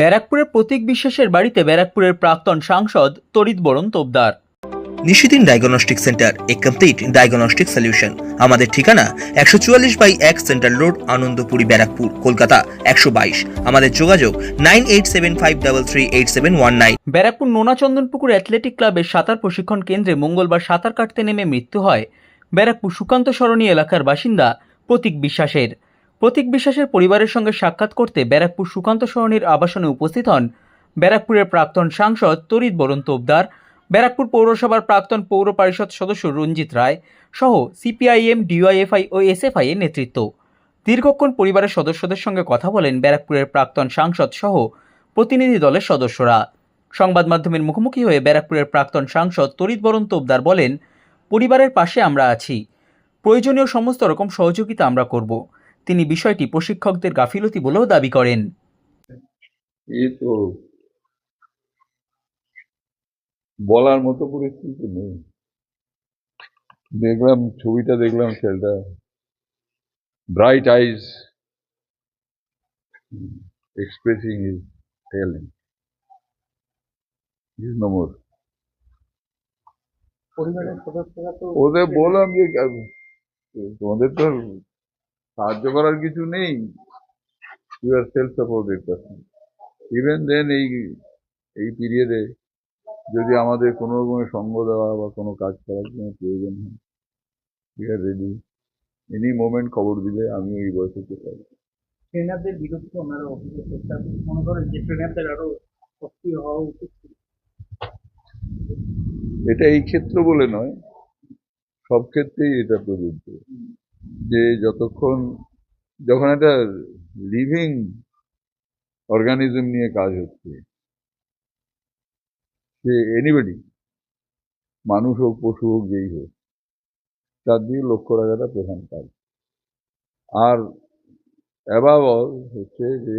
ব্যারাকপুরের প্রতীক বিশ্বাসের বাড়িতে ব্যারাকপুরের প্রাক্তন সাংসদ তরিত বরণ তোপদার। নিশিদিন ডায়াগনস্টিক সেন্টার এ কমপ্লিট ডায়াগনস্টিক সলিউশন। আমাদের ঠিকানা একশো চুয়াল্লিশ বাই এক সেন্ট্রাল রোড আনন্দপুরি ব্যারাকপুর কলকাতা একশো বাইশ। আমাদের যোগাযোগ nine eight seven five double three eight seven one nine. Barrackpore Nonachandanpukur athletic ক্লাবের সাঁতার প্রশিক্ষণ কেন্দ্রে মঙ্গলবার সাঁতার কাটতে নেমে মৃত্যু হয় ব্যারাকপুর সুকান্ত সরণী এলাকার বাসিন্দা প্রতীক বিশ্বাসের। প্রতীক বিশ্বাসের পরিবারের সঙ্গে সাক্ষাৎ করতে ব্যারাকপুর সুকান্ত সরণীর আবাসনে উপস্থিত হন ব্যারাকপুরের প্রাক্তন সাংসদ তরিত বরণ তোপদার, ব্যারাকপুর পৌরসভার প্রাক্তন পৌর পরিষদ সদস্য রঞ্জিত রায় সহ সিপিআইএম, ডিওয়াইএফআই ও এসএফআই এর নেতৃত্ব। দীর্ঘক্ষণ পরিবারের সদস্যদের সঙ্গে কথা বলেন ব্যারাকপুরের প্রাক্তন সাংসদ সহ প্রতিনিধি দলের সদস্যরা। সংবাদ মাধ্যমের মুখোমুখি হয়ে ব্যারাকপুরের প্রাক্তন সাংসদ তরিত বরণ তোপদার বলেন, পরিবারের পাশে আমরা আছি। প্রয়োজনীয় সমস্ত রকম সহযোগিতা আমরা করব। তিনি বিষয়টি প্রশিক্ষকদের গাফিলতি বলেও দাবি করেন। এ তো বলার মতো পরিস্থিতি নেই। দেখলাম ছবিটা দেখলাম ছেলেটা bright eyes expressing is talent is no more পরিবারের সদস্যরা তো ওদের বললাম যে তোমাদের তো সাহায্য করার কিছু নেই। You are self supported person even then এই এই পিরিয়ডে যদি আমাদের কোনো রকমের সঙ্গ দেওয়া বা কোনো কাজ করার জন্য প্রয়োজন হয় we are ready any moment খবর দিলে আমি এই বয়সে চলে আসব ট্রেনারদের বিরুদ্ধে ওনারা অভিযোগ আপনি মনে করেন যে ট্রেনারদের আরও সক্রিয় হওয়া উচিত। এটা এই ক্ষেত্র বলে নয় সব ক্ষেত্রেই এটা প্রযোজ্য। যে যতক্ষণ, যখন একটা লিভিং অর্গানিজম নিয়ে কাজ হচ্ছে, সে এনিবডি মানুষ হোক, পশু হোক, যেই হোক, তার দিকে লক্ষ্য রাখাটা প্রধান কাজ। আর অ্যাবাভ অল হচ্ছে যে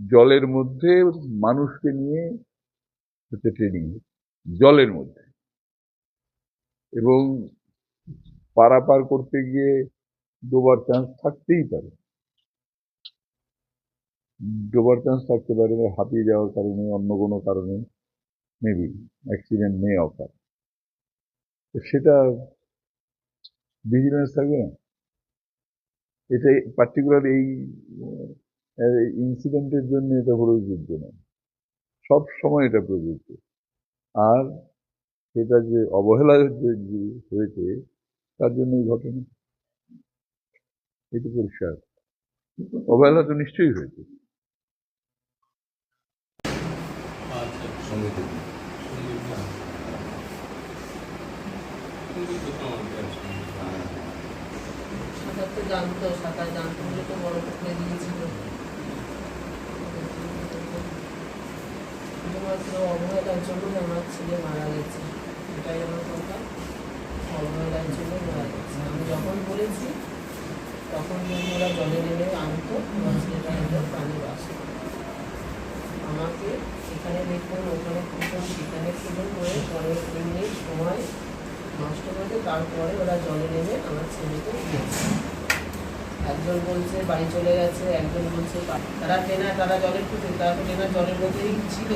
জলের মধ্যে মানুষকে নিয়ে হচ্ছে ট্রেনিং জলের মধ্যে। এবং পারাপার করতে গিয়ে ডোবার চান্স থাকতেই পারে। ডোবার চান্স থাকতে পারে হাঁপিয়ে যাওয়ার কারণে, অন্য কোনো কারণে মেবি অ্যাক্সিডেন্ট নেই অফার তো সেটা ভিজিলেন্স থাকবে না। এটা পার্টিকুলার এই ইনসিডেন্টের জন্য এটা প্রযোজ্য না। সব সময় এটা প্রযোজ্য। আর সেটা যে অবহেলা হয়েছে, তার জন্য এই ঘটনা। এটা পরিষ্কার অবহেলা তো নিশ্চয়ই হয়েছে। অবহেলার জন্যই আমার ছেলে মারা গেছে এটাই আমার কথা অবহেলার জন্য মারা গেছে আমি যখন বলেছি তখন ওরা জলে নেমে আনতো ছেলেটা একদম প্রাণী বাসে আমাকে এখানে দেখুন ওখানে খুঁজুন সেখানে খুঁজুন করে পনেরো কুড়ি মিনিট সময় নষ্ট করে তারপরে ওরা জলে নেমে আমার ছেলেকে দিয়েছে। একজন বলছে বাড়ি চলে গেছে। একজন বলছে তারা ট্রেনার তারা জলের খুঁজে তারা তো জলের মধ্যেই ছিল।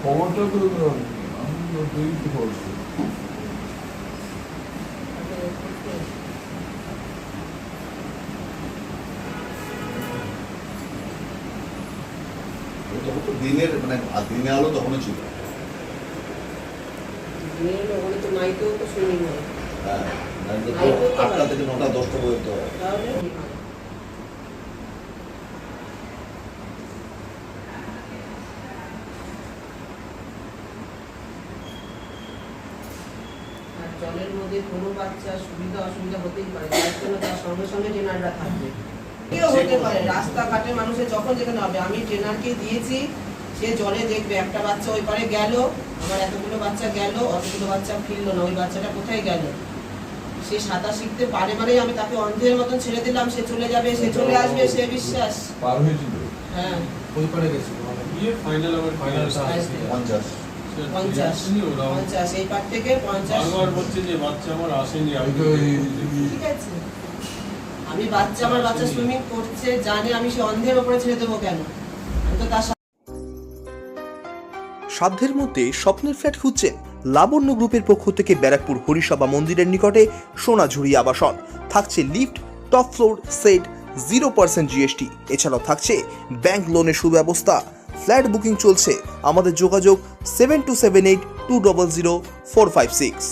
খবরটা তো আমি তো খবর তো দিনের মানে দিনে আলো তখনও ছিল। নিয়ে এলো বলে তো নাইতেও তো শুনি না হ্যাঁ আটটা থেকে নটা দশটা পর্যন্ত জলের মধ্যে কোনো বাচ্চা সুবিধা অসুবিধা হতেই পারে তার জন্য তার সঙ্গে সঙ্গে ট্রেনাররা থাকবে। কেউ হতে পারে। রাস্তাঘাটে মানুষের যখন যেখানে হবে আমি ট্রেনারকে দিয়েছি সে জলে দেখবে একটা বাচ্চা ওই পারে গেল আমার এতগুলো বাচ্চা গেল অতগুলো বাচ্চা ফিরলো না ওই বাচ্চাটা কোথায় গেল? সে সাঁতার শিখতে পারে মানেই আমি তাকে অন্ধের মতন ছেড়ে দিলাম সে চলে যাবে সে চলে আসবে সে বিশ্বাস। পার হয়েছিল। হ্যাঁ। ওই পারে গেছিল গিয়ে ফাইনাল আবার ফাইনাল পঞ্চাশ পঞ্চাশ। পঞ্চাশ। এই পার থেকে পঞ্চাশ। বলছে যে বাচ্চা আমার আসেনি আমি তো ঠিক আছে। আমি বাচ্চা, আমার বাচ্চা সুইমিং করছে, জানে আমি সে অন্ধের ওপরে ছেড়ে দেবো কেন? সাধ্যের মধ্যে স্বপ্নের ফ্ল্যাট খুঁজছেন লাবণ্য গ্রুপের পক্ষ থেকে ব্যারাকপুর হরিসভা মন্দিরের নিকটে সোনাঝুরি আবাসন। থাকছে lift, top floor, set, zero percent GST. এছাড়াও থাকছে ব্যাংক লোনের সুব্যবস্থা। ফ্ল্যাট বুকিং চলছে। আমাদের যোগাযোগ seven two seven eight two double zero four five six.